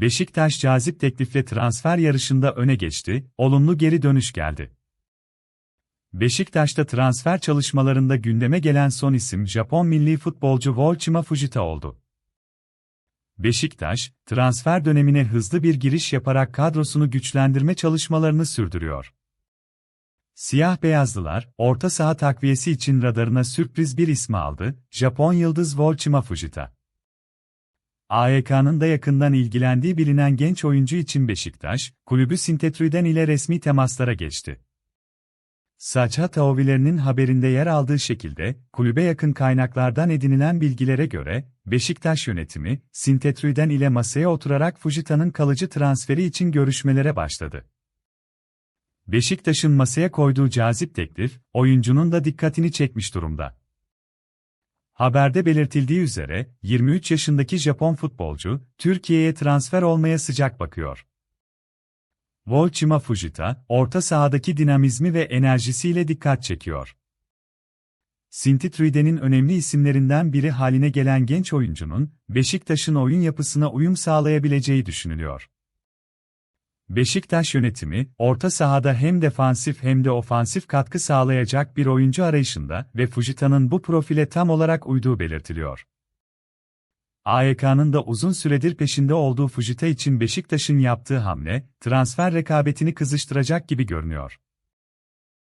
Beşiktaş cazip teklifle transfer yarışında öne geçti, olumlu geri dönüş geldi. Beşiktaş'ta transfer çalışmalarında gündeme gelen son isim Japon milli futbolcu Volchima Fujita oldu. Beşiktaş, transfer dönemine hızlı bir giriş yaparak kadrosunu güçlendirme çalışmalarını sürdürüyor. Siyah beyazlılar, orta saha takviyesi için radarına sürpriz bir ismi aldı, Japon yıldız Volchima Fujita. AEK'nın da yakından ilgilendiği bilinen genç oyuncu için Beşiktaş, kulübü Sintetrü'den ile resmi temaslara geçti. Saça Taovilerinin haberinde yer aldığı şekilde, kulübe yakın kaynaklardan edinilen bilgilere göre, Beşiktaş yönetimi, Sintetrü'den ile masaya oturarak Fujita'nın kalıcı transferi için görüşmelere başladı. Beşiktaş'ın masaya koyduğu cazip teklif, oyuncunun da dikkatini çekmiş durumda. Haberde belirtildiği üzere, 23 yaşındaki Japon futbolcu, Türkiye'ye transfer olmaya sıcak bakıyor. Volchima Fujita, orta sahadaki dinamizmi ve enerjisiyle dikkat çekiyor. Sintitrüide'nin önemli isimlerinden biri haline gelen genç oyuncunun, Beşiktaş'ın oyun yapısına uyum sağlayabileceği düşünülüyor. Beşiktaş yönetimi, orta sahada hem defansif hem de ofansif katkı sağlayacak bir oyuncu arayışında ve Fujita'nın bu profile tam olarak uyduğu belirtiliyor. AEK'nın da uzun süredir peşinde olduğu Fujita için Beşiktaş'ın yaptığı hamle, transfer rekabetini kızıştıracak gibi görünüyor.